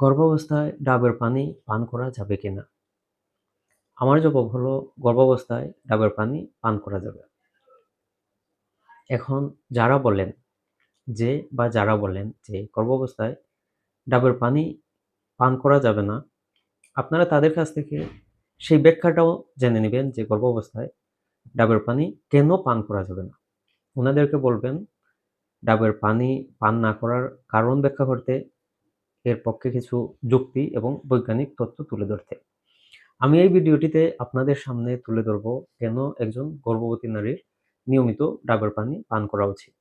গর্ভাবস্থায় ডাবের পানি পান করা যাবে কিনা? আমার জবাব হলো গর্ভাবস্থায় ডাবের পানি পান করা যাবে। এখন যারা বলেন যে বা যারা বলেন যে গর্ভাবস্থায় ডাবের পানি পান করা যাবে না, আপনারা তাদের কাছ থেকে সেই ব্যাখ্যাটাও জেনে নেবেন যে গর্ভাবস্থায় ডাবের পানি কেন পান করা যাবে না? ওনাদেরকে বলবেন ডাবের পানি পান না করার কারণ ব্যাখ্যা করতে, এর পক্ষে কিছু যুক্তি এবং বৈজ্ঞানিক তথ্য তুলে ধরতে। আমি এই ভিডিওটিতে আপনাদের সামনে তুলে ধরব কেন একজন গর্ভবতী নারীর নিয়মিত ডাবের পানি পান করা উচিত।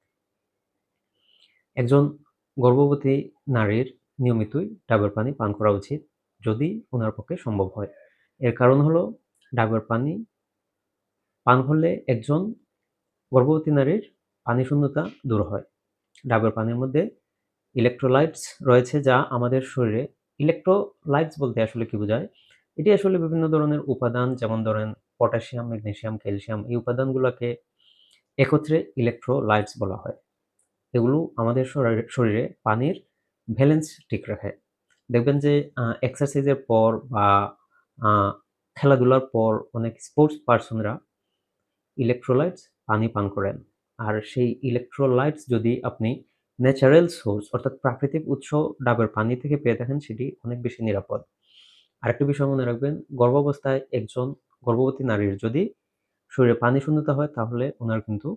একজন গর্ভবতী নারীর নিয়মিতই ডাবের পানি পান করা উচিত যদি ওনার পক্ষে সম্ভব হয়। এর কারণ হলো ডাবের পানি পান করলে একজন গর্ভবতী নারীর পানি শূন্যতা দূর হয়। ডাবের পানির মধ্যে ইলেক্ট্রোলাইটস রয়েছে যা আমাদের শরীরে ইলেক্ট্রোলাইটস বলতে আসলে কি বোঝায়? এটি আসলে বিভিন্ন ধরনের উপাদান যেমন ধরেন পটাশিয়াম, ম্যাগনেসিয়াম, ক্যালসিয়াম এই উপাদানগুলোকে একত্রে ইলেক্ট্রোলাইটস বলা হয়। এগুলো আমাদের শরীরে পানির ব্যালেন্স ঠিক রাখে। দেখবেন যে এক্সারসাইজের পর বা খেলাধুলার পর অনেক স্পোর্টস পারসনরা ইলেক্ট্রোলাইটস পানি পান করেন। আর সেই ইলেক্ট্রোলাইটস যদি আপনি ন্যাচারাল সোর্স, অর্থাৎ প্রাকৃতিক উৎস ডাবের পানি থেকে পেয়ে থাকেন সেটি অনেক বেশি নিরাপদ। আরেকটা বিষয় মনে রাখবেন, গর্ভাবস্থায় একজন গর্ভবতী নারীর যদি শরীরে পানি শূন্যতা হয়, তাহলে ওনার কিন্তু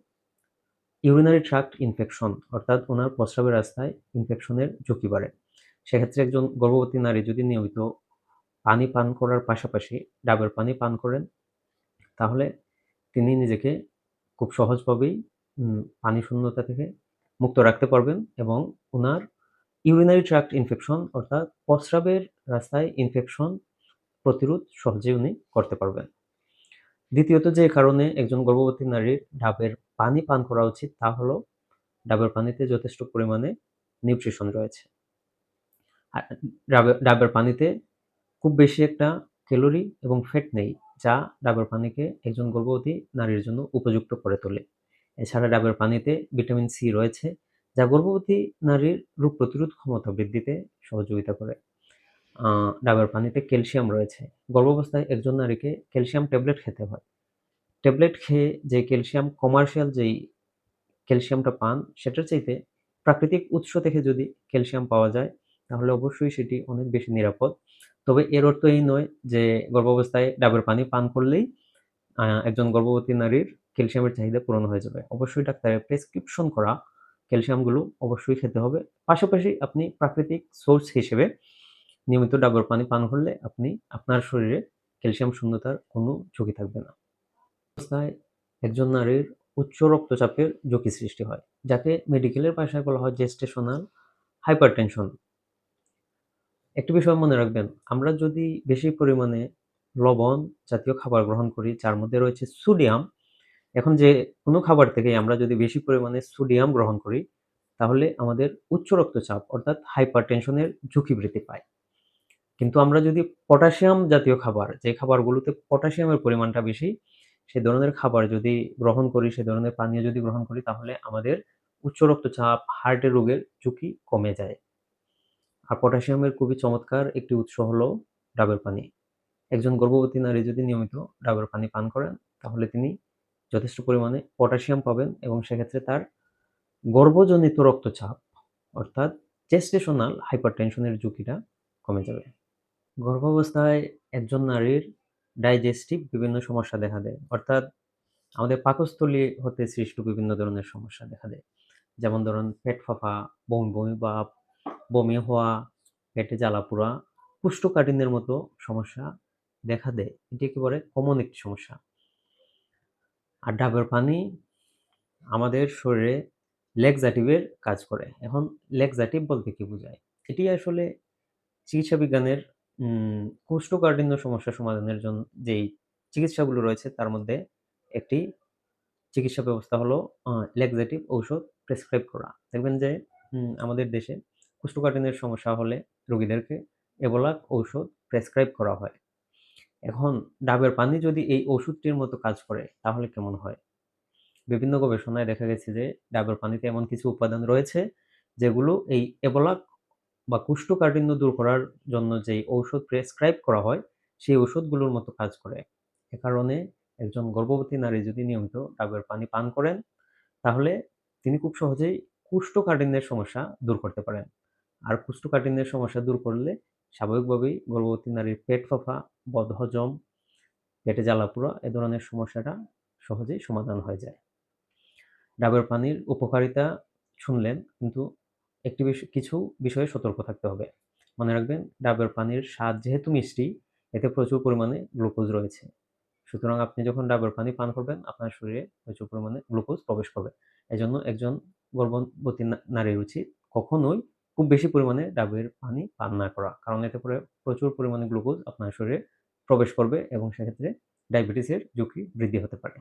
ইউরিনারি ট্রাক্ট ইনফেকশন অর্থাৎ ওনার প্রস্রাবের রাস্তায় ইনফেকশনের ঝুঁকি বাড়ে। সেক্ষেত্রে একজন গর্ভবতী নারী যদি নিয়মিত পানি পান করার পাশাপাশি ডাবের পানি পান করেন, তাহলে তিনি নিজেকে খুব সহজভাবেই পানি শূন্যতা থেকে মুক্ত রাখতে পারবেন এবং ওনার ইউরিনারি ট্রাক্ট ইনফেকশন অর্থাৎ প্রস্রাবের রাস্তায় ইনফেকশন প্রতিরোধ সহজেই উনি করতে পারবেন। দ্বিতীয়ত যে কারণে একজন গর্ভবতী নারীর ডাবের পানি পান করা উচিত তা হলো ডাবের পানিতে যথেষ্ট পরিমাণে নিউট্রিশন রয়েছে। ডাবের পানিতে খুব বেশি একটা ক্যালোরি এবং ফ্যাট নেই যা ডাবের পানিকে একজন গর্ভবতী নারীর জন্য উপযুক্ত করে তোলে। এছাড়া ডাবের পানিতে ভিটামিন সি রয়েছে, যা গর্ভবতী নারীর রোগ প্রতিরোধ ক্ষমতা বৃদ্ধিতে সহযোগিতা করে। ডাবের পানিতে ক্যালসিয়াম রয়েছে। গর্ভাবস্থায় একজন নারীকে ক্যালসিয়াম ট্যাবলেট খেতে হয়। ট্যাবলেট খেয়ে যে ক্যালসিয়াম কমার্শিয়াল যেই ক্যালসিয়ামটা পান, সেটার চাইতে প্রাকৃতিক উৎস থেকে যদি ক্যালসিয়াম পাওয়া যায়, তাহলে অবশ্যই সেটি অনেক বেশি নিরাপদ। তবে এর অর্থ এই নয় যে গর্ভাবস্থায় ডাবের পানি পান করলেই একজন গর্ভবতী নারীর ক্যালসিয়ামের চাহিদা পূরণ হয়ে যাবে। অবশ্যই ডাক্তারের প্রেসক্রিপশন করা ক্যালসিয়ামগুলো অবশ্যই খেতে হবে। পাশাপাশি আপনি প্রাকৃতিক সোর্স হিসেবে নিয়মিত ডাবের পানি পান করলে আপনি আপনার শরীরে ক্যালসিয়াম শূন্যতার কোনো ঝুঁকি থাকবে না। অবস্থায় একজন নারীর উচ্চ রক্তচাপের ঝুঁকি সৃষ্টি হয়, যাকে মেডিকেলের ভাষায় বলা হয় জেস্টেশনাল হাইপারটেনশন। একটি বিষয় মনে রাখবেন, আমরা যদি বেশি পরিমাণে লবণ জাতীয় খাবার গ্রহণ করি যার মধ্যে রয়েছে সোডিয়াম, এখন যে কোনো খাবার থেকে আমরা যদি বেশি পরিমাণে সোডিয়াম গ্রহণ করি তাহলে আমাদের উচ্চ রক্তচাপ অর্থাৎ হাইপারটেনশনের ঝুঁকি বৃদ্ধি পায়। কিন্তু আমরা যদি পটাশিয়াম জাতীয় খাবার, যে খাবারগুলোতে পটাশিয়ামের পরিমাণটা বেশি, সে ধরনের খাবার যদি গ্রহণ করি, সে ধরনের পানীয় যদি গ্রহণ করি তাহলে আমাদের উচ্চ রক্তচাপ, হার্টের রোগের ঝুঁকি কমে যায়। আর পটাশিয়ামের খুবই চমৎকার একটি উৎস হলো ডাবের পানি। একজন গর্ভবতী নারী যদি নিয়মিত ডাবের পানি পান করেন তাহলে তিনি যথেষ্ট পরিমাণে পটাশিয়াম পাবেন এবং সেক্ষেত্রে তার গর্ভজনিত রক্তচাপ অর্থাৎ জেস্টেশনাল হাইপারটেনশনের ঝুঁকিটা কমে যাবে। গর্ভাবস্থায় একজন নারীর ডাইজেস্টিভ বিভিন্ন সমস্যা দেখা দেয়। অর্থাৎ আমাদের পাকস্থলী হতে সৃষ্ট বিভিন্ন ধরনের সমস্যা দেখা দেয়। যেমন ধরুন পেট ফাঁপা, বমি, বমি ভাব, বমি হওয়া, পেটে জ্বালা-পোড়া, কোষ্ঠকাঠিন্যের মতো সমস্যা দেখা দেয়। এটি একেবারে কমন একটি সমস্যা। আর ডাবের পানি আমাদের শরীরে ল্যাক্সাটিভের কাজ করে। এখন ল্যাক্সাটিভ বলতে কি বোঝায়? এটি আসলে চিকিৎসা বিজ্ঞানের কোষ্ঠকাঠিন্য সমস্যা সমাধানের জন্য যেই চিকিৎসাগুলো রয়েছে তার মধ্যে একটি চিকিৎসা ব্যবস্থা হলো ল্যাক্সাটিভ ঔষধ প্রেসক্রাইব করা। দেখবেন যে আমাদের দেশে কোষ্ঠকাঠিন্যের সমস্যা হলে রোগীদেরকে এভোলাক ঔষধ প্রেসক্রাইব করা হয়। এখন ডাবের পানি যদি এই ওষুধটির মতো কাজ করে তাহলে কেমন হয়? বিভিন্ন গবেষণায় দেখা গেছে যে ডাবের পানিতে এমন কিছু উপাদান রয়েছে যেগুলো এই এভোলাক বা কোষ্ঠকাঠিন্য দূর করার জন্য যেই ঔষধ প্রেসক্রাইব করা হয়, সেই ঔষধগুলোর মতো কাজ করে। এ কারণে একজন গর্ভবতী নারী যদি নিয়মিত ডাবের পানি পান করেন, তাহলে তিনি খুব সহজেই কোষ্ঠকাঠিন্যের সমস্যা দূর করতে পারেন। আর কোষ্ঠকাঠিন্যের সমস্যা দূর করলে স্বাভাবিকভাবেই গর্ভবতী নারীর পেট ফাঁপা, বদহজম, পেটে জ্বালাপোড়া এ ধরনের সমস্যাটা সহজেই সমাধান হয়ে যায়। ডাবের পানির উপকারিতা শুনলেন, কিন্তু একটি কিছু বিষয়ে সতর্ক থাকতে হবে। মনে রাখবেন ডাবের পানির স্বাদ যেহেতু মিষ্টি, এতে প্রচুর পরিমাণে গ্লুকোজ রয়েছে। সুতরাং আপনি যখন ডাবের পানি পান করবেন, আপনার শরীরে প্রচুর পরিমাণে গ্লুকোজ প্রবেশ করবে। এজন্য একজন গর্ভবতী নারীর উচিত কখনোই খুব বেশি পরিমাণে ডাবের পানি পান না করা। কারণ এতে করে প্রচুর পরিমাণে গ্লুকোজ আপনার শরীরে প্রবেশ করবে এবং সেক্ষেত্রে ডায়াবেটিসের ঝুঁকি বৃদ্ধি হতে পারে।